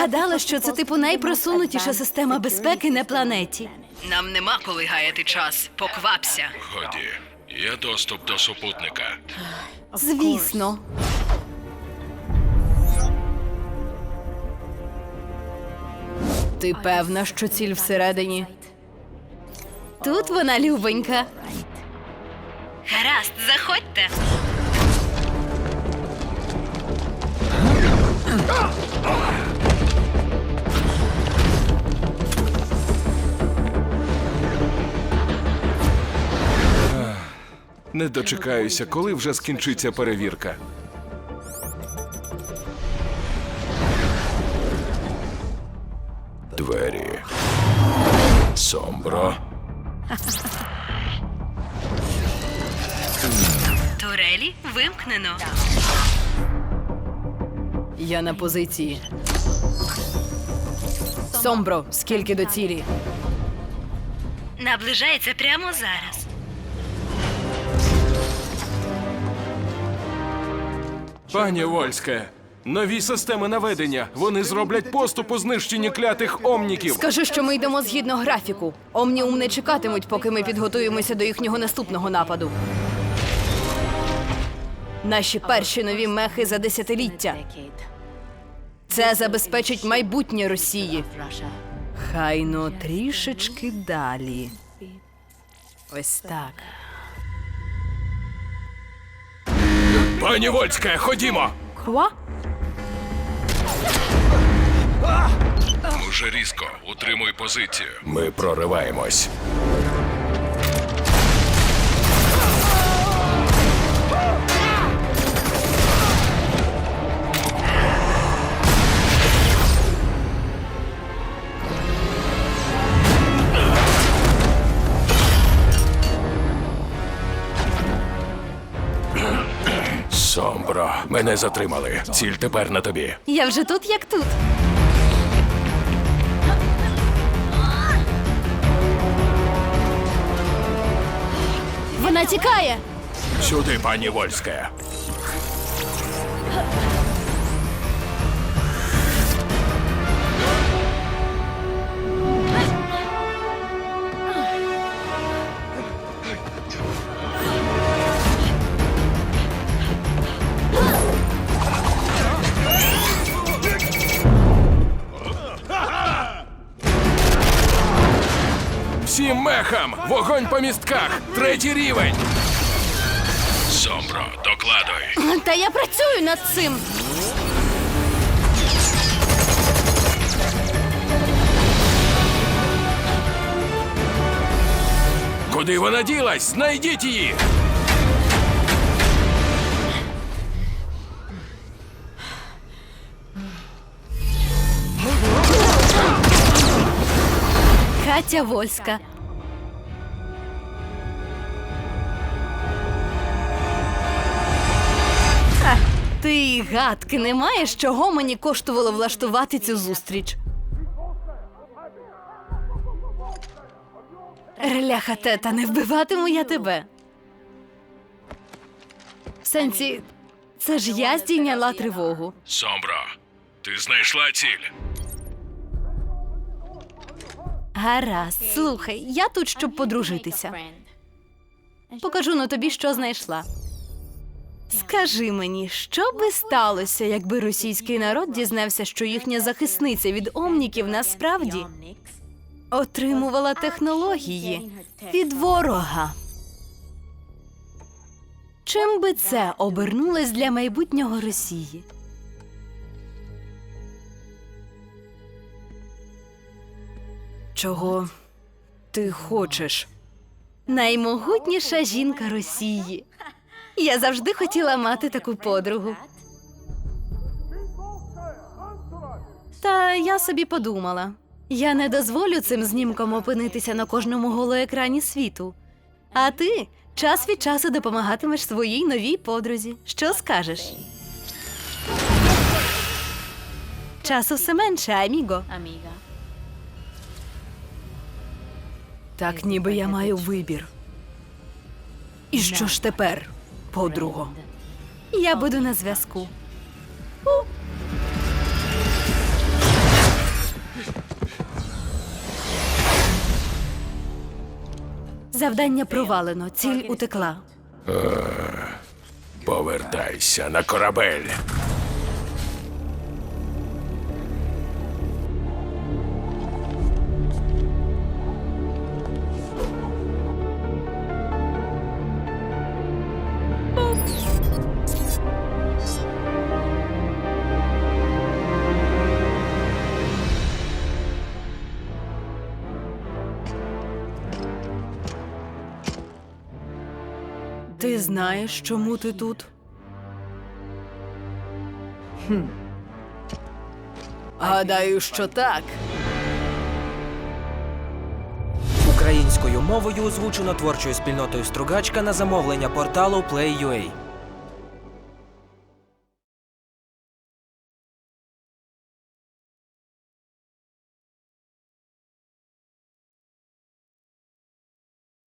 Гадала, що це типу найпросунутіша система безпеки на планеті. Нам нема коли гаяти час. Поквапся. Годі, є доступ до супутника. Звісно. Ти певна, що ціль всередині? Тут вона любенька. Гаразд, заходьте. Не дочекаюся, коли вже скінчиться перевірка. Двері. Сомбро. Турелі вимкнено. Я на позиції. Сомбро, скільки до цілі? Наближається прямо зараз. Пані Вольська, нові системи наведення. Вони зроблять поступ у знищенні клятих омніків. Скажи, що ми йдемо згідно графіку. Омніум не чекатимуть, поки ми підготуємося до їхнього наступного нападу. Наші перші нові мехи за десятиліття. Це забезпечить майбутнє Росії. Хайно трішечки далі. Ось так. Пані Вольська, ходімо! Хва? Уже різко. Утримуй позицію. Ми прориваємось. Сомбро, мене затримали. Ціль тепер на тобі. Я вже тут, як тут. Вона тікає. Сюди, пані Вольська. Всім мехам! Вогонь по містках! Третій рівень! Сомбро, докладуй. Та я працюю над цим. Куди вона ділась? Знайдіть її! Катя Вольська. Ти гадки не маєш, чого мені коштувало влаштувати цю зустріч. Реляха тета, не вбиватиму я тебе. Сенсі, це ж я здійняла тривогу. Сомбро, ти знайшла ціль. Гаразд, слухай, я тут, щоб подружитися. Покажу на тобі, що знайшла. Скажи мені, що би сталося, якби російський народ дізнався, що їхня захисниця від омніків насправді отримувала технології від ворога? Чим би це обернулось для майбутнього Росії? Чого ти хочеш? Наймогутніша жінка Росії. Я завжди хотіла мати таку подругу. Та я собі подумала: я не дозволю цим знімкам опинитися на кожному голоекрані світу. А ти час від часу допомагатимеш своїй новій подрузі. Що скажеш? Часу все менше, аміго. Так ніби я маю вибір. І що ж тепер, подруго? Я буду на зв'язку. Завдання провалено, ціль утекла. Е, повертайся на корабель. Ти знаєш, чому ти тут? Гадаю, що так. Українською мовою озвучено творчою спільнотою Стругачка на замовлення порталу Play.ua.